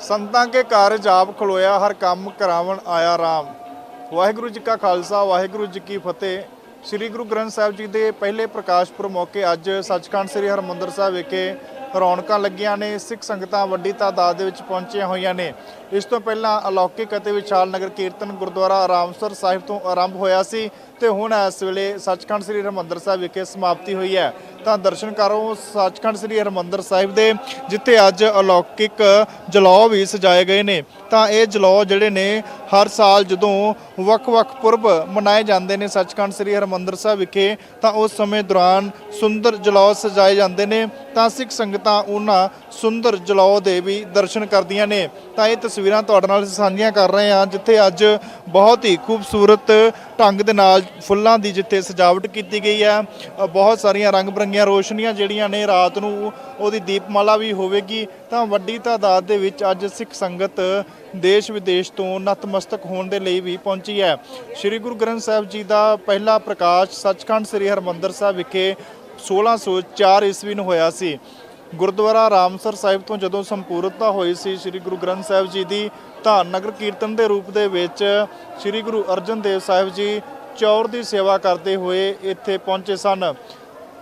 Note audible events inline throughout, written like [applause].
ਸੰਤਾਂ ਕੇ ਕਾਰਜ ਆਪ ਖਲੋਇਆ, ਹਰ ਕੰਮ ਕਰਾਵਣ ਆਇਆ ਰਾਮ। ਵਾਹਿਗੁਰੂ ਜੀ ਕਾ ਖਾਲਸਾ, ਵਾਹਿਗੁਰੂ ਜੀ ਕੀ ਫਤਿਹ। ਸ੍ਰੀ ਗੁਰੂ ਗ੍ਰੰਥ ਸਾਹਿਬ ਜੀ ਦੇ ਪਹਿਲੇ ਪ੍ਰਕਾਸ਼ ਪੁਰਬ ਮੌਕੇ ਅੱਜ ਸੱਚਖੰਡ ਸ੍ਰੀ ਹਰਮੰਦਰ ਸਾਹਿਬ ਵਿਖੇ ਰੌਣਕਾਂ ਲੱਗੀਆਂ ਨੇ, ਸਿੱਖ ਸੰਗਤਾਂ ਵੱਡੀ ਤਾਦਾਦ ਦੇ ਵਿੱਚ ਪਹੁੰਚੀਆਂ ਹੋਈਆਂ ਨੇ। ਇਸ ਤੋਂ ਪਹਿਲਾਂ ਅਲੌਕਿਕ ਅਤੇ ਵਿਸ਼ਾਲ ਨਗਰ ਕੀਰਤਨ ਗੁਰਦੁਆਰਾ ਆਰਾਮਸਰ ਸਾਹਿਬ ਤੋਂ ਆਰੰਭ ਹੋਇਆ ਸੀ ਤੇ ਹੁਣ ਇਸ ਵੇਲੇ ਸੱਚਖੰਡ ਸ੍ਰੀ ਹਰਮੰਦਰ ਸਾਹਿਬ ਵਿਖੇ ਸਮਾਪਤੀ ਹੋਈ ਹੈ। ਤਾਂ ਦਰਸ਼ਨ ਕਰੋ ਸੱਚਖੰਡ ਸ੍ਰੀ ਹਰਮੰਦਰ ਸਾਹਿਬ ਦੇ, ਜਿੱਥੇ ਅੱਜ ਅਲੌਕਿਕ ਜਲੌ ਵੀ ਸਜਾਏ ਗਏ ਨੇ। ਤਾਂ ਇਹ ਜਲੌ ਜਿਹੜੇ ਨੇ, ਹਰ ਸਾਲ ਜਦੋਂ ਵੱਖ-ਵੱਖ ਪੁਰਬ ਮਨਾਏ ਜਾਂਦੇ ਨੇ ਸੱਚਖੰਡ ਸ੍ਰੀ ਹਰਮੰਦਰ ਸਾਹਿਬ ਵਿਖੇ, ਤਾਂ ਉਸ ਸਮੇਂ ਦੌਰਾਨ ਸੁੰਦਰ ਜਲੌ ਸਜਾਏ ਜਾਂਦੇ ਨੇ। ਤਾਂ ਸਿੱਖ ਸੰਗਤਾਂ ਉਹਨਾਂ ਸੁੰਦਰ ਜਲੌ ਦੇ ਵੀ ਦਰਸ਼ਨ ਕਰਦੀਆਂ ਨੇ। ਤਾਂ ਇਹ ਤਸਵੀਰਾਂ ਤੁਹਾਡੇ ਨਾਲ ਸਾਂਝੀਆਂ ਕਰ ਰਹੇ ਹਾਂ, ਜਿੱਥੇ ਅੱਜ ਬਹੁਤ ਹੀ ਖੂਬਸੂਰਤ ਢੰਗ ਦੇ ਨਾਲ ਫੁੱਲਾਂ ਦੀ ਜਿੱਥੇ ਸਜਾਵਟ ਕੀਤੀ ਗਈ ਹੈ। ਬਹੁਤ ਸਾਰੀਆਂ ਰੰਗ ਬਰੰਗੀਆਂ ਰੋਸ਼ਨੀਆਂ ਜਿਹੜੀਆਂ ਨੇ ਰਾਤ ਨੂੰ, ਉਹਦੀ ਦੀਪਮਾਲਾ ਵੀ ਹੋਵੇਗੀ। ਤਾਂ ਵੱਡੀ ਤਾਦਾਦ ਦੇ ਵਿੱਚ ਅੱਜ ਸਿੱਖ ਸੰਗਤ ਦੇਸ਼ ਵਿਦੇਸ਼ ਤੋਂ ਨਤਮਸਤਕ ਹੋਣ ਦੇ ਲਈ ਵੀ ਪਹੁੰਚੀ ਹੈ। ਸ੍ਰੀ ਗੁਰੂ ਗ੍ਰੰਥ ਸਾਹਿਬ ਜੀ ਦਾ ਪਹਿਲਾ ਪ੍ਰਕਾਸ਼ ਸੱਚਖੰਡ ਸ੍ਰੀ ਹਰਮੰਦਰ ਸਾਹਿਬ ਵਿਖੇ 1604 ਈਸਵੀ ਨੂੰ ਹੋਇਆ ਸੀ। ਗੁਰਦੁਆਰਾ ਰਾਮਸਰ ਸਾਹਿਬ ਤੋਂ ਜਦੋਂ ਸੰਪੂਰਨਤਾ ਹੋਈ ਸੀ, ਸ੍ਰੀ ਗੁਰੂ ਗ੍ਰੰਥ ਸਾਹਿਬ ਜੀ ਦੀ ਤਾਂ ਨਗਰ ਕੀਰਤਨ ਦੇ ਰੂਪ ਦੇ ਵਿੱਚ ਸ੍ਰੀ ਗੁਰੂ ਅਰਜਨ ਦੇਵ ਸਾਹਿਬ ਜੀ ਚੌਰ ਦੀ ਸੇਵਾ ਕਰਦੇ ਹੋਏ ਇੱਥੇ ਪਹੁੰਚੇ ਸਨ।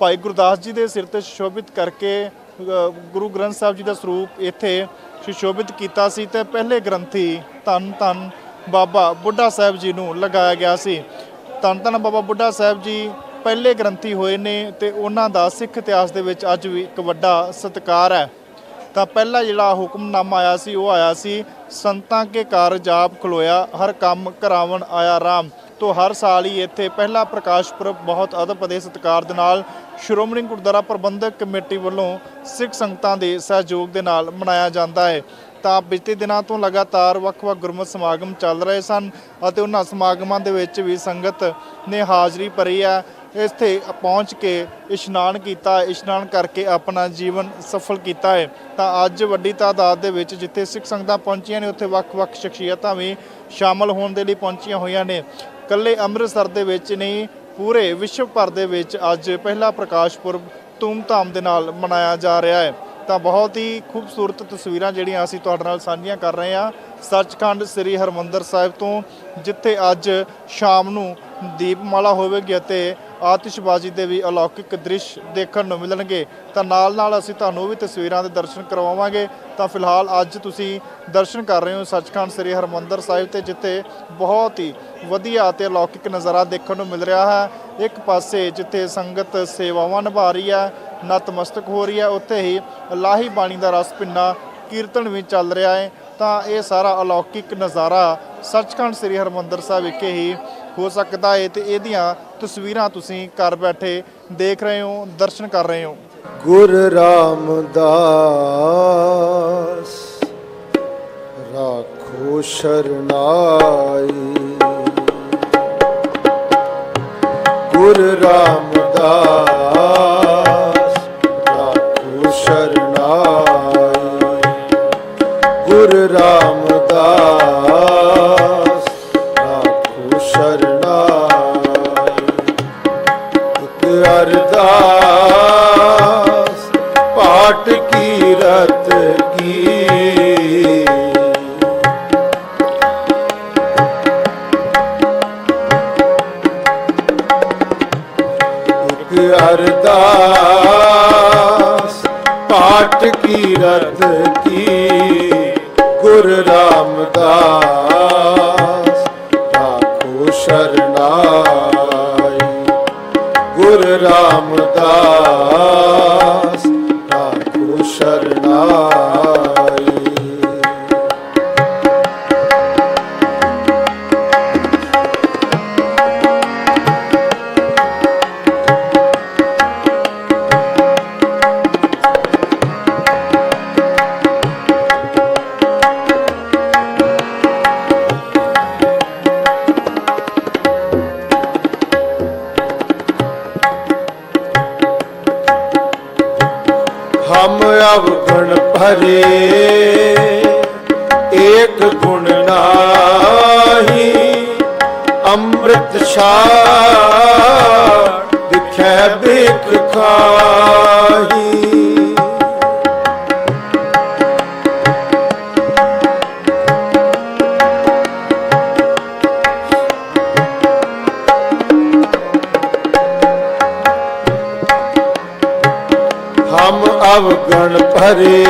ਭਾਈ ਗੁਰਦਾਸ ਜੀ ਦੇ ਸਿਰ ਤੇ ਸੁਸ਼ੋਭਿਤ ਕਰਕੇ ਗੁਰੂ ਗ੍ਰੰਥ ਸਾਹਿਬ ਜੀ ਦਾ ਸਰੂਪ ਇੱਥੇ ਸੁਸ਼ੋਭਿਤ ਕੀਤਾ ਸੀ ਤੇ ਪਹਿਲੇ ਗ੍ਰੰਥੀ ਧੰਨ ਧੰਨ ਬਾਬਾ ਬੁੱਢਾ ਸਾਹਿਬ ਜੀ ਨੂੰ ਲਗਾਇਆ ਗਿਆ ਸੀ। ਧੰਨ ਧੰਨ ਬਾਬਾ ਬੁੱਢਾ ਸਾਹਿਬ ਜੀ ਪਹਿਲੇ ਗ੍ਰੰਥੀ ਹੋਏ ਨੇ ਤੇ ਉਹਨਾਂ ਦਾ ਸਿੱਖ ਇਤਿਹਾਸ ਦੇ ਵਿੱਚ ਅੱਜ ਵੀ ਇੱਕ ਵੱਡਾ ਸਤਿਕਾਰ ਹੈ। ਤਾਂ ਪਹਿਲਾ ਜਿਹੜਾ ਹੁਕਮਨਾਮਾ ਆਇਆ ਸੀ, ਉਹ ਆਇਆ ਸੀ, ਸੰਤਾਂ ਕੇ ਘਰ ਜਾਪ ਖਲੋਇਆ, ਹਰ ਕੰਮ ਕਰਾਵਣ ਆਇਆ ਰਾਮ। ਤੋਂ ਹਰ ਸਾਲ ਹੀ ਇੱਥੇ ਪਹਿਲਾ ਪ੍ਰਕਾਸ਼ ਪੁਰਬ ਬਹੁਤ ਅਦਬ ਅਤੇ ਸਤਿਕਾਰ ਦੇ ਨਾਲ ਸ਼੍ਰੋਮਣੀ ਗੁਰਦੁਆਰਾ ਪ੍ਰਬੰਧਕ ਕਮੇਟੀ ਵੱਲੋਂ ਸਿੱਖ ਸੰਗਤਾਂ ਦੇ ਸਹਿਯੋਗ ਦੇ ਨਾਲ ਮਨਾਇਆ ਜਾਂਦਾ ਹੈ। ਤਾਂ ਪਿਛਲੇ ਦਿਨਾਂ ਤੋਂ ਲਗਾਤਾਰ ਵੱਖ-ਵੱਖ ਗੁਰਮਤਿ ਸਮਾਗਮ ਚੱਲ ਰਹੇ ਸਨ ਅਤੇ ਉਹਨਾਂ ਸਮਾਗਮਾਂ ਦੇ ਵਿੱਚ ਵੀ ਸੰਗਤ ਨੇ ਹਾਜ਼ਰੀ ਭਰੀ ਹੈ। ਇੱਥੇ ਪਹੁੰਚ ਕੇ ਇਸ਼ਨਾਨ ਕੀਤਾ, ਇਸ਼ਨਾਨ ਕਰਕੇ ਆਪਣਾ ਜੀਵਨ ਸਫਲ ਕੀਤਾ ਹੈ। ਤਾਂ ਅੱਜ ਵੱਡੀ ਤਾਦਾਦ ਦੇ ਵਿੱਚ ਜਿੱਥੇ ਸਿੱਖ ਸੰਗਤਾਂ ਪਹੁੰਚੀਆਂ ਨੇ, ਉੱਥੇ ਵੱਖ-ਵੱਖ ਸ਼ਖਸੀਅਤਾਂ ਵੀ ਸ਼ਾਮਲ ਹੋਣ ਦੇ ਲਈ ਪਹੁੰਚੀਆਂ ਹੋਈਆਂ ਨੇ। ਕੱਲੇ ਅੰਮ੍ਰਿਤਸਰ ਦੇ ਵਿੱਚ ਨਹੀਂ, ਪੂਰੇ ਵਿਸ਼ਵ ਭਰ ਦੇ ਵਿੱਚ ਅੱਜ ਪਹਿਲਾ ਪ੍ਰਕਾਸ਼ ਪੁਰਬ ਧੂਮਧਾਮ ਦੇ ਨਾਲ ਮਨਾਇਆ ਜਾ ਰਿਹਾ ਹੈ। ਤਾਂ ਬਹੁਤ ਹੀ ਖੂਬਸੂਰਤ ਤਸਵੀਰਾਂ ਜਿਹੜੀਆਂ ਅਸੀਂ ਤੁਹਾਡੇ ਨਾਲ ਸਾਂਝੀਆਂ ਕਰ ਰਹੇ ਹਾਂ। ਸੱਚਖੰਡ ਸ੍ਰੀ ਹਰਮੰਦਰ ਸਾਹਿਬ ਤੋਂ, ਜਿੱਥੇ ਅੱਜ ਸ਼ਾਮ ਨੂੰ ਦੀਪਮਾਲਾ ਹੋਵੇਗੀ ਅਤੇ ਆਤਿਸ਼ਬਾਜ਼ੀ ਦੇ ਵੀ ਅਲੌਕਿਕ ਦ੍ਰਿਸ਼ ਦੇਖਣ ਨੂੰ ਮਿਲਣਗੇ। ਤਾਂ ਨਾਲ ਨਾਲ ਅਸੀਂ ਤੁਹਾਨੂੰ ਵੀ ਤਸਵੀਰਾਂ ਦੇ ਦਰਸ਼ਨ ਕਰਵਾਵਾਂਗੇ। ਤਾਂ ਫਿਲਹਾਲ ਅੱਜ ਤੁਸੀਂ ਦਰਸ਼ਨ ਕਰ ਰਹੇ ਹੋ ਸੱਚਖੰਡ ਸ੍ਰੀ ਹਰਮੰਦਰ ਸਾਹਿਬ ਤੇ, ਜਿੱਥੇ ਬਹੁਤ ਹੀ ਵਧੀਆ ਅਤੇ ਅਲੌਕਿਕ ਨਜ਼ਾਰਾ ਦੇਖਣ ਨੂੰ ਮਿਲ ਰਿਹਾ ਹੈ। ਇੱਕ ਪਾਸੇ ਜਿੱਥੇ ਸੰਗਤ ਸੇਵਾਵਾਂ ਨਿਭਾ ਰਹੀ ਹੈ, ਨਤਮਸਤਕ ਹੋ ਰਹੀ ਹੈ, ਉੱਥੇ ਹੀ ਲਾਹੀ ਬਾਣੀ ਦਾ ਰਸ ਪਿੰਨਾ ਕੀਰਤਨ ਵੀ ਚੱਲ ਰਿਹਾ ਹੈ। ਤਾਂ ਇਹ ਸਾਰਾ ਅਲੌਕਿਕ ਨਜ਼ਾਰਾ ਸੱਚਖੰਡ ਸ੍ਰੀ ਹਰਮੰਦਰ ਸਾਹਿਬ ਵਿਖੇ ਹੀ ਹੋ ਸਕਦਾ ਹੈ ਤੇ ਇਹਦੀਆਂ ਤਸਵੀਰਾਂ ਤੁਸੀਂ ਘਰ ਬੈਠੇ ਦੇਖ ਰਹੇ ਹੋ, ਦਰਸ਼ਨ ਕਰ ਰਹੇ ਹੋ। ਗੁਰ ਰਾਮਦਾਸ, ਰਾਖੋ ਸ਼ਰਨਾਈ। ਗੁਰ ਰਾਮਦਾਸ। ਅਵਗਣ ਭਰੇ ਏਕ ਗੁਣ ਨਾਹੀ ਅੰਮ੍ਰਿਤ ਛਾ ਦਿਖੈ ਬੇਖ ਖਾਹੀ। ਅਵਗਣ ਭਰੇ,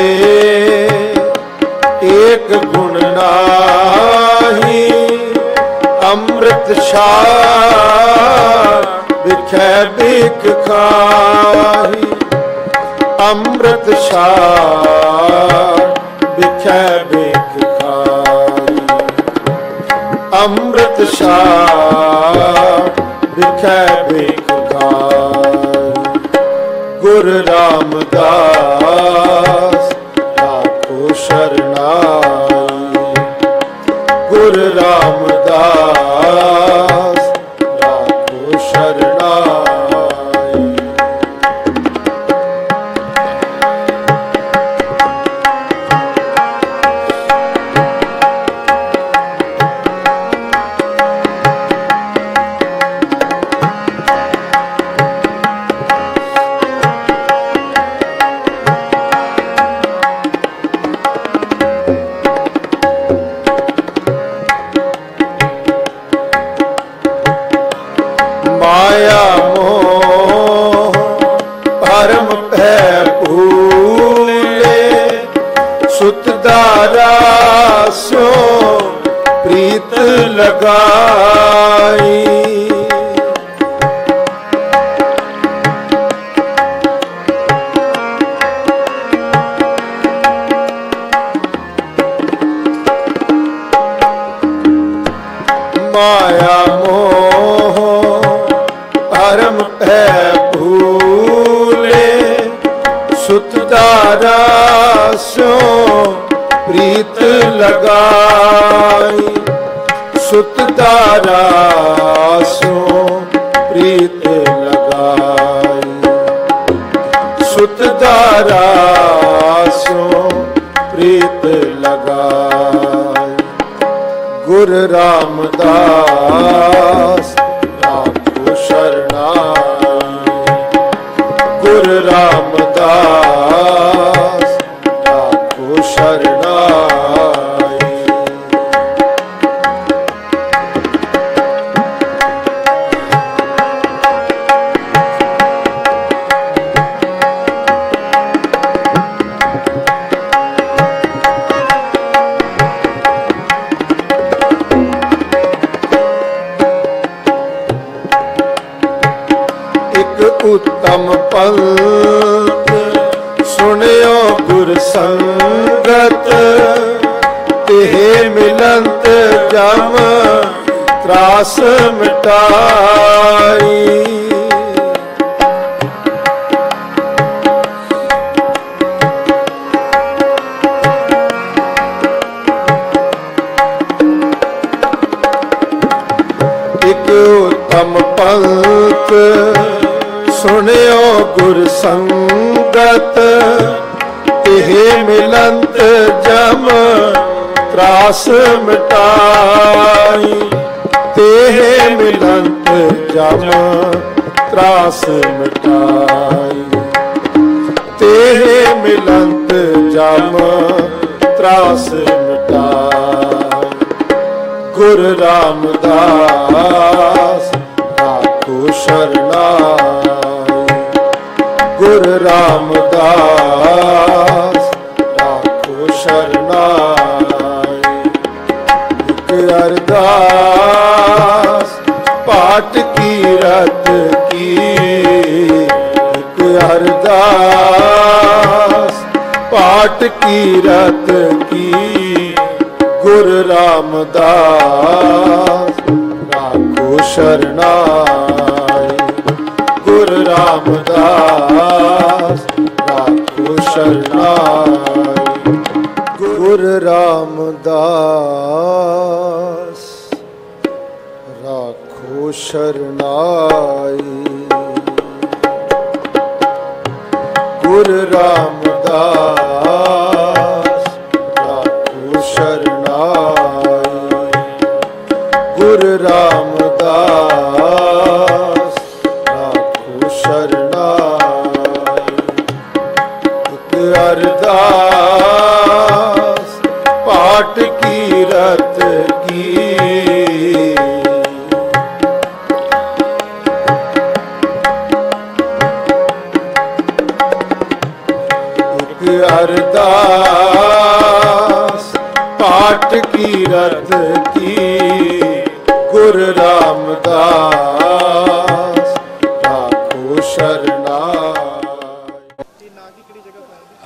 ਏਕ ਗੁਣ ਨਾਹੀ, ਅੰਮ੍ਰਿਤ ਛਾਰ ਵਿਖੇ ਬਿਕ ਖਾਹੀ। ਅੰਮ੍ਰਿਤ ਛਾਰ ਵਿਖੇ ਬਿਕ ਖਾਹੀ। ਅੰਮ੍ਰਿਤ ਛਾਰ ਵਿਖੇ ਬਿਕ ਖਾਹੀ। ਗੁਰ ਰਾਮਦਾਸ। ਸੁਤ ਸੋ ਪ੍ਰੀਤ ਲਗਾਈ। ਸੁਤ ਦਾਰਾ ਸੋ ਪ੍ਰੀਤ ਲਗਾਈ। ਗੁਰ ਰਾਮਦਾਸ ਆਖੋ ਸ਼ਰਨਾਈ। ਗੁਰ ਰਾਮਦਾਸ ਤੇ ਮਿਲੰਤ ਜਮ ਤਰਾਸ ਮਿਟਾਈ। ਇਕ ਉਤਮ ਪੰਥ ਸੁਣਿਓ ਗੁਰ ਸੰਗਤ ਤਰਾਸ ਮਿਟਾਈ, ਤੇਹ ਮਿਲੰਤ ਜਮ ਤਰਾਸ ਮਿਟਾਈ। ਤੇਹ ਮਿਲੰਤ ਜਮ ਤਰਾਸ ਮਿਟਾਈ। ਗੁਰ ਰਾਮਦਾਸ ਆਖੋ ਸ਼ਰਨਾਈ। ਗੁਰ ਰਾਮਦਾਸ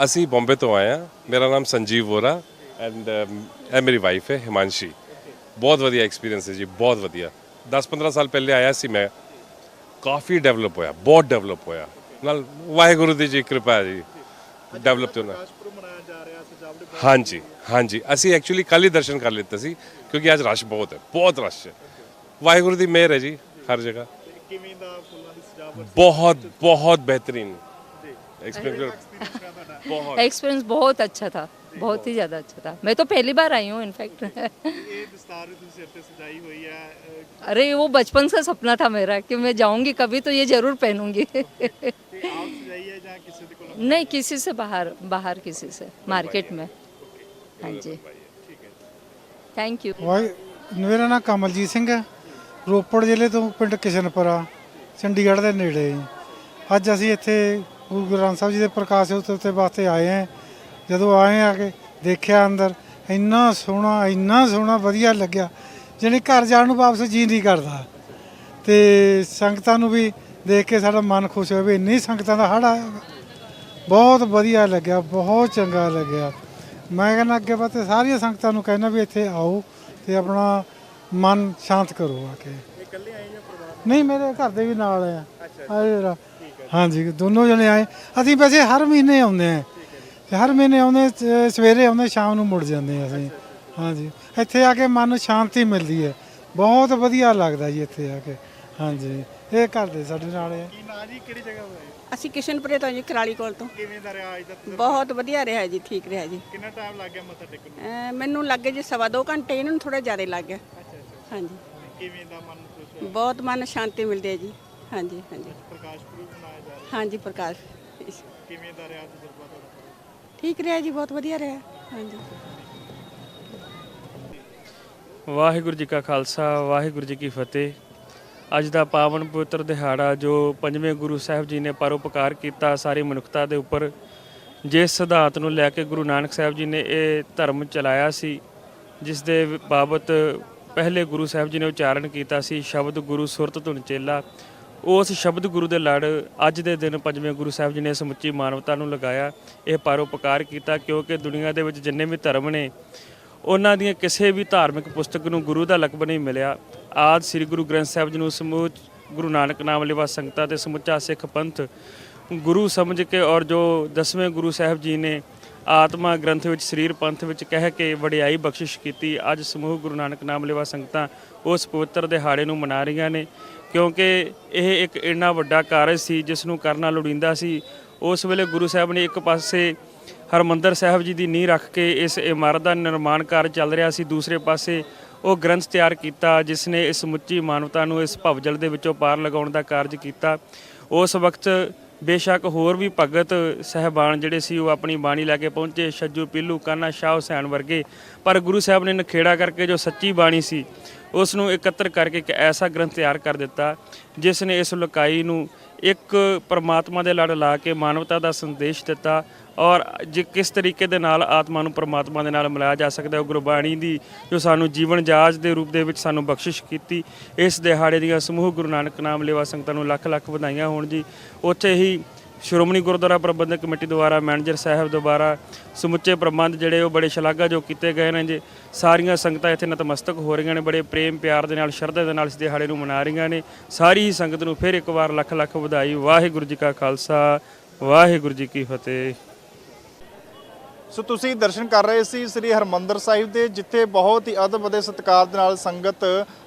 ਅਸੀਂ ਬੰਬੇ ਤੋਂ ਆਏ ਹਾਂ। ਮੇਰਾ ਨਾਮ ਸੰਜੀਵ ਵੋਰਾ ਐਂਡ ਇਹ ਮੇਰੀ ਵਾਈਫ ਹੈ ਹਿਮਾਂਸ਼ੀ। ਬਹੁਤ ਵਧੀਆ ਐਕਸਪੀਰੀਅੰਸ ਹੈ ਜੀ ਬਹੁਤ ਵਧੀਆ। 10-15 ਸਾਲ ਪਹਿਲੇ ਆਇਆ ਸੀ ਮੈਂ। ਕਾਫੀ ਡਿਵੈਲਪ ਹੋਇਆ ਬਹੁਤ ਡਿਵੈਲਪ ਹੋਇਆ। ਨਾਲ ਵਾਹਿਗੁਰੂ ਦੀ ਜੀ ਕਿਰਪਾ ਹੈ ਜੀ ਡਿਵੈਲਪ ਤੇ ਸਜਾਵਟ ਹਾਂਜੀ ਹਾਂਜੀ। ਅਸੀਂ ਐਕਚੁਅਲੀ ਕੱਲ ਹੀ ਦਰਸ਼ਨ ਕਰ ਲਿੱਤੇ ਸੀ ਕਿਉਂਕਿ ਅੱਜ ਰਸ਼ ਬਹੁਤ ਹੈ ਬਹੁਤ ਰਸ਼ ਹੈ। ਵਾਹਿਗੁਰੂ ਦੀ ਮਿਹਰ ਹੈ ਜੀ ਹਰ ਜਗ੍ਹਾ। ਕਿਵੇਂ ਦਾ ਫੁੱਲਾਂ ਦੀ ਸਜਾਵਟ ਬਹੁਤ ਬਹੁਤ ਬਿਹਤਰੀਨ। ਐਕਸਪੀਰੀਅੰਸ एक्सपीरियंस बहुत [laughs] अच्छा था बहुत ही ज़्यादा अच्छा था मैं तो पहली बार आई हूँ इनफैक्ट ਇਹ ਦਸਤਾਰ ਤੁਸੀਂ ਸਿਰ ਤੇ ਸਜਾਈ ਹੋਈ ਹੈ ਅਹ, अरे वो बचपन से सपना था मेरा कि मैं जाऊंगी कभी तो ये ज़रूर पहनूंगी ਤੇ ਆਪ ਸਜਾਈ ਹੈ ਜਾਂ ਕਿਸੇ ਦੇ ਕੋਲ नहीं किसी से बाहर बाहर किसी से मार्केट में हाँ जी थैंक यू ਵਾਹਿ ਮੇਰਾ ਨਾਮ ਕਮਲਜੀਤ ਸਿੰਘ ਹੈ ਰੋਪੜ ਜ਼ਿਲ੍ਹੇ ਤੋਂ ਪਿੰਡ ਕਿਸ਼ਨਪੁਰਾ ਚੰਡੀਗੜ੍ਹ ਦੇ ਨੇੜੇ ਜੀ। ਅੱਜ ਅਸੀਂ ਇੱਥੇ ਗੁਰੂ ਗ੍ਰੰਥ ਸਾਹਿਬ ਜੀ ਦੇ ਪ੍ਰਕਾਸ਼ ਉਤਸਵ ਵਾਸਤੇ ਆਏ ਹਾਂ। ਜਦੋਂ ਆਏ ਆ ਕੇ ਦੇਖਿਆ ਅੰਦਰ ਇੰਨਾ ਸੋਹਣਾ ਇੰਨਾ ਸੋਹਣਾ ਵਧੀਆ ਲੱਗਿਆ। ਜਿਹਨੇ ਘਰ ਜਾਣ ਨੂੰ ਵਾਪਸ ਜੀ ਨਹੀਂ ਕਰਦਾ। ਤੇ ਸੰਗਤਾਂ ਨੂੰ ਵੀ ਦੇਖ ਕੇ ਸਾਡਾ ਮਨ ਖੁਸ਼ ਹੋਇਆ ਵੀ ਇੰਨੀ ਸੰਗਤਾਂ ਦਾ ਹੜ ਆਇਆ। ਬਹੁਤ ਵਧੀਆ ਲੱਗਿਆ ਬਹੁਤ ਚੰਗਾ ਲੱਗਿਆ। ਮੈਂ ਕਹਿੰਦਾ ਅੱਗੇ ਬਾਤੇ ਸਾਰੀਆਂ ਸੰਗਤਾਂ ਨੂੰ ਕਹਿਣਾ ਵੀ ਇੱਥੇ ਆਓ ਤੇ ਆਪਣਾ ਮਨ ਸ਼ਾਂਤ ਕਰੋ ਆ ਕੇ। ਇਕੱਲੇ ਆਏ ਜਾਂ ਪਰਿਵਾਰ? ਨਹੀਂ ਮੇਰੇ ਘਰ ਦੇ ਵੀ ਨਾਲ ਆ। ਜਰਾ ਹਾਂਜੀ ਦੋਨੋਂ ਜਣੇ ਆਏ। ਅਸੀਂ ਵੈਸੇ ਹਰ ਮਹੀਨੇ ਆਉਂਦੇ ਆ ਹਰ ਮਹੀਨੇ ਆਉਂਦੇ ਸ- ਸਵੇਰੇ ਆਉਂਦੇ ਸ਼ਾਮ ਨੂੰ ਮੁੜ ਜਾਂਦੇ ਆ ਅਸੀਂ। ਹਾਂਜੀ। ਇੱਥੇ ਆ ਕੇ ਮਨ ਨੂੰ ਸ਼ਾਂਤੀ ਮਿਲਦੀ ਹੈ। ਬਹੁਤ ਵਧੀਆ ਲੱਗਦਾ ਜੀ ਇੱਥੇ ਆ ਕੇ। ਹਾਂਜੀ। ਇਹ ਘਰ ਦੇ ਸਾਡੇ ਨਾਲ ਆ ਕੀ ਨਾਂ ਜੀ? ਕਿਹੜੀ ਜਗ੍ਹਾ ਹੋਏ ਅਸੀਂ ਕਿਸ਼ਨਪੁਰੇ ਤੋਂ ਜੀ ਕਰਾਲੀ ਕੋਲ ਤੋਂ। ਕਿਵੇਂ ਦਾ ਰਿਹਾ ਅੱਜ ਦਾ? ਬਹੁਤ ਵਧੀਆ ਰਿਹਾ ਜੀ ਠੀਕ ਰਿਹਾ ਜੀ। ਕਿੰਨਾ ਟਾਈਮ ਲੱਗ ਗਿਆ ਮੱਥਾ ਟੇਕਣ ਨੂੰ? ਮੈਨੂੰ ਲੱਗੇ ਜੀ ਸਵਾ ਦੋ ਘੰਟੇ ਇਹਨਾਂ ਨੂੰ ਥੋੜਾ ਜ਼ਿਆਦਾ ਲੱਗ ਗਿਆ। ਅੱਛਾ ਅੱਛਾ। ਹਾਂਜੀ। ਕਿਵੇਂ ਦਾ ਮਨ ਖੁਸ਼ ਹੋਇਆ? ਬਹੁਤ ਮਨ ਸ਼ਾਂਤੀ ਮਿਲਦੀ ਹੈ ਜੀ। ਹਾਂਜੀ ਹਾਂਜੀ। ਪ੍ਰਕਾਸ਼ ਪੁਰਬ ਮਨਾਇਆ ਜਾ ਰਿਹਾ। ਹਾਂਜੀ ਪ੍ਰਕਾਸ਼। ਕਿਵੇਂ ਦਾ ਰਿਹਾ ਤਜਰਬਾ ਤੁਹਾਡਾ ਠੀਕ ਰਿਹਾ ਜੀ ਬਹੁਤ ਵਧੀਆ ਰਿਹਾ। ਹਾਂਜੀ। ਵਾਹਿਗੁਰੂ ਜੀ ਕਾ ਖਾਲਸਾ ਵਾਹਿਗੁਰੂ ਜੀ ਕੀ ਫਤਿਹ। ਅੱਜ ਦਾ ਪਾਵਨ ਪਵਿੱਤਰ ਦਿਹਾੜਾ ਜੋ ਪੰਜਵੇਂ ਗੁਰੂ ਸਾਹਿਬ ਜੀ ਨੇ ਪਰਉਪਕਾਰ ਕੀਤਾ ਸਾਰੀ ਮਨੁੱਖਤਾ ਦੇ ਉੱਪਰ ਜਿਸ ਸਿਧਾਂਤ ਨੂੰ ਲੈ ਕੇ ਗੁਰੂ ਨਾਨਕ ਸਾਹਿਬ ਜੀ ਨੇ ਇਹ ਧਰਮ ਚਲਾਇਆ ਸੀ ਜਿਸ ਦੇ ਬਾਬਤ ਪਹਿਲੇ ਗੁਰੂ ਸਾਹਿਬ ਜੀ ਨੇ ਉਚਾਰਨ ਕੀਤਾ ਸੀ ਸ਼ਬਦ ਗੁਰੂ ਸੁਰਤ ਧੁਨ ਚੇਲਾ। ਉਸ ਸ਼ਬਦ ਗੁਰੂ ਦੇ ਲੜ ਅੱਜ ਦੇ ਦਿਨ ਪੰਜਵੇਂ ਗੁਰੂ ਸਾਹਿਬ ਜੀ ਨੇ ਸਮੁੱਚੀ ਮਾਨਵਤਾ ਨੂੰ ਲਗਾਇਆ, ਇਹ ਪਰਉਪਕਾਰ ਕੀਤਾ ਕਿਉਂਕਿ ਦੁਨੀਆ ਦੇ ਵਿੱਚ ਜਿੰਨੇ ਵੀ ਧਰਮ ਨੇ, ਉਹਨਾਂ ਦੀਆਂ ਕਿਸੇ ਵੀ ਧਾਰਮਿਕ ਪੁਸਤਕ ਨੂੰ ਗੁਰੂ ਦਾ ਲਕਬ ਨਹੀਂ ਮਿਲਿਆ। ਆਦ ਸ੍ਰੀ ਗੁਰੂ ਗ੍ਰੰਥ ਸਾਹਿਬ ਜੀ ਨੂੰ ਸਮੂਹ ਗੁਰੂ ਨਾਨਕ ਨਾਮ ਲੇਵਾ ਸੰਗਤਾਂ ਤੇ ਸਮੁੱਚਾ ਸਿੱਖ ਪੰਥ ਗੁਰੂ ਸਮਝ ਕੇ ਔਰ ਜੋ ਦਸਵੇਂ ਗੁਰੂ ਸਾਹਿਬ ਜੀ ਨੇ ਆਤਮਾ ਗ੍ਰੰਥ ਵਿੱਚ, ਸਰੀਰ ਪੰਥ ਵਿੱਚ ਕਹਿ ਕੇ ਵਡਿਆਈ ਬਖਸ਼ਿਸ਼ ਕੀਤੀ, ਅੱਜ ਸਮੂਹ ਗੁਰੂ ਨਾਨਕ ਨਾਮ ਲੇਵਾ ਸੰਗਤਾਂ ਉਸ ਪਵਿੱਤਰ ਦਿਹਾੜੇ ਨੂੰ ਮਨਾ ਰਹੀਆਂ ਨੇ। ਕਿਉਂਕਿ ਇਹ ਇੱਕ ਇੰਨਾ ਵੱਡਾ ਕਾਰਜ ਸੀ ਜਿਸ ਨੂੰ ਕਰਨਾ ਲੋੜੀਂਦਾ ਸੀ। ਉਸ ਵੇਲੇ ਗੁਰੂ ਸਾਹਿਬ ਨੇ ਇੱਕ ਪਾਸੇ ਹਰਮੰਦਰ ਸਾਹਿਬ ਜੀ ਦੀ ਨੀਂਹ ਰੱਖ ਕੇ ਇਸ ਇਮਾਰਤ ਦਾ ਨਿਰਮਾਣ ਕਾਰਜ ਚੱਲ ਰਿਹਾ ਸੀ। ਦੂਸਰੇ ਪਾਸੇ ਉਹ ਗ੍ਰੰਥ ਤਿਆਰ ਕੀਤਾ ਜਿਸ ਨੇ ਇਸ ਸਮੁੱਚੀ ਮਾਨਵਤਾ ਨੂੰ ਇਸ ਭਵਜਲ ਦੇ ਵਿੱਚੋਂ ਪਾਰ ਲਗਾਉਣ ਦਾ ਕਾਰਜ ਕੀਤਾ। ਉਸ ਵਕਤ ਬੇਸ਼ੱਕ ਹੋਰ ਵੀ ਭਗਤ ਸਹਿਬਾਨ ਜਿਹੜੇ ਸੀ, ਉਹ ਆਪਣੀ ਬਾਣੀ ਲੈ ਕੇ ਪਹੁੰਚੇ, ਛੱਜੂ, ਪੀਲੂ, ਕਾਨਾ, ਸ਼ਾਹ ਹੁਸੈਨ ਵਰਗੇ। ਪਰ ਗੁਰੂ ਸਾਹਿਬ ਨੇ ਨਖੇੜਾ ਕਰਕੇ ਜੋ ਸੱਚੀ ਬਾਣੀ ਸੀ, ਉਸ ਨੂੰ ਇਕੱਤਰ ਕਰਕੇ ਇੱਕ ਐਸਾ ਗ੍ਰੰਥ ਤਿਆਰ ਕਰ ਦਿੱਤਾ, ਜਿਸ ਨੇ ਇਸ ਲੁਕਾਈ ਨੂੰ ਇੱਕ ਪਰਮਾਤਮਾ ਦੇ ਲੜ ਲਾ ਕੇ ਮਾਨਵਤਾ ਦਾ ਸੰਦੇਸ਼ ਦਿੱਤਾ ਔਰ ਜੇ ਕਿਸ ਤਰੀਕੇ ਦੇ ਨਾਲ ਆਤਮਾ ਨੂੰ ਪਰਮਾਤਮਾ ਦੇ ਨਾਲ ਮਿਲਾਇਆ ਜਾ ਸਕਦਾ ਹੈ, ਉਹ ਗੁਰਬਾਣੀ ਦੀ ਜੋ ਸਾਨੂੰ ਜੀਵਨ ਜਾਜ ਦੇ ਰੂਪ ਦੇ ਵਿੱਚ ਸਾਨੂੰ ਬਖਸ਼ਿਸ਼ ਕੀਤੀ, ਇਸ ਦਿਹਾੜੇ ਦੀਆਂ ਸਮੂਹ ਗੁਰੂ ਨਾਨਕ ਨਾਮ ਲੇਵਾ ਸੰਗਤਾਂ ਨੂੰ ਲੱਖ ਲੱਖ ਵਧਾਈਆਂ ਹੋਣ ਜੀ। ਉੱਥੇ ਹੀ ਸ਼੍ਰੋਮਣੀ ਗੁਰਦੁਆਰਾ ਪ੍ਰਬੰਧਕ ਕਮੇਟੀ ਦੁਆਰਾ, ਮੈਨੇਜਰ ਸਾਹਿਬ ਦੁਆਰਾ ਸਮੁੱਚੇ ਪ੍ਰਬੰਧ ਜਿਹੜੇ ਉਹ ਬੜੇ ਸ਼ਲਾਘਾ ਜੋ ਕੀਤੇ ਗਏ ਨੇ ਜੀ। ਸਾਰੀਆਂ ਸੰਗਤਾਂ ਇੱਥੇ ਨਤਮਸਤਕ ਹੋ ਰਹੀਆਂ ਨੇ, ਬੜੇ ਪ੍ਰੇਮ ਪਿਆਰ ਦੇ ਨਾਲ, ਸ਼ਰਧਾ ਦੇ ਨਾਲ ਇਸ ਦਿਹਾੜੇ ਨੂੰ ਮਨਾ ਰਹੀਆਂ ਨੇ। ਸਾਰੀ ਹੀ ਸੰਗਤ ਨੂੰ ਫਿਰ ਇੱਕ ਵਾਰ ਲੱਖ ਲੱਖ ਵਧਾਈ। ਵਾਹਿਗੁਰੂ ਜੀ ਕਾ ਖਾਲਸਾ, ਵਾਹਿਗੁਰੂ ਜੀ ਕੀ ਫਤਿਹ। ਸੋ ਤੁਸੀਂ ਦਰਸ਼ਨ ਕਰ ਰਹੇ ਸੀ ਸ੍ਰੀ ਹਰਮੰਦਰ ਸਾਹਿਬ ਦੇ, ਜਿੱਥੇ ਬਹੁਤ ਹੀ ਅਦਬ ਅਤੇ ਸਤਿਕਾਰ ਦੇ ਨਾਲ ਸੰਗਤ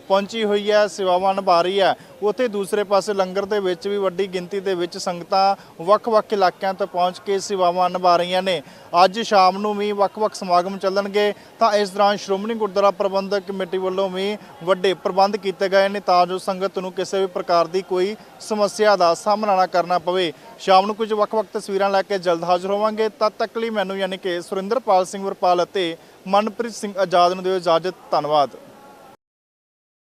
ਪਹੁੰਚੀ ਹੋਈ ਹੈ, ਸੇਵਾਵਾਂ ਨਿਭਾ ਰਹੀ ਹੈ। ਉੱਥੇ ਦੂਸਰੇ ਪਾਸੇ ਲੰਗਰ ਦੇ ਵਿੱਚ ਵੀ ਵੱਡੀ ਗਿਣਤੀ ਦੇ ਵਿੱਚ ਸੰਗਤਾਂ ਵੱਖ-ਵੱਖ ਇਲਾਕਿਆਂ ਤੋਂ ਪਹੁੰਚ ਕੇ ਸੇਵਾਵਾਂ ਨਿਭਾ ਰਹੀਆਂ ਨੇ। ਅੱਜ ਸ਼ਾਮ ਨੂੰ ਵੀ ਵੱਖ-ਵੱਖ ਸਮਾਗਮ ਚੱਲਣਗੇ। ਤਾਂ ਇਸ ਦੌਰਾਨ ਸ਼੍ਰੋਮਣੀ ਗੁਰਦੁਆਰਾ ਪ੍ਰਬੰਧਕ ਕਮੇਟੀ ਵੱਲੋਂ ਵੀ ਵੱਡੇ ਪ੍ਰਬੰਧ ਕੀਤੇ ਗਏ ਨੇ ਤਾਂ ਜੋ ਸੰਗਤ ਨੂੰ ਕਿਸੇ ਵੀ ਪ੍ਰਕਾਰ ਦੀ ਕੋਈ ਸਮੱਸਿਆ ਦਾ ਸਾਹਮਣਾ ਨਾ ਕਰਨਾ ਪਵੇ। ਸ਼ਾਮ ਨੂੰ ਕੁਝ ਵੱਖ-ਵੱਖ ਤਸਵੀਰਾਂ ਲੈ ਕੇ ਜਲਦ ਹਾਜ਼ਰ ਹੋਵਾਂਗੇ। ਤਦ ਤੱਕ ਲਈ ਮੈਨੂੰ ਯਾਨੀ ਕਿ ਸੁਰਿੰਦਰਪਾਲ ਸਿੰਘ ਵਰਪਾਲ ਅਤੇ ਮਨਪ੍ਰੀਤ ਸਿੰਘ ਆਜ਼ਾਦ ਨੂੰ ਦਿਓ ਇਜਾਜ਼ਤ। ਧੰਨਵਾਦ।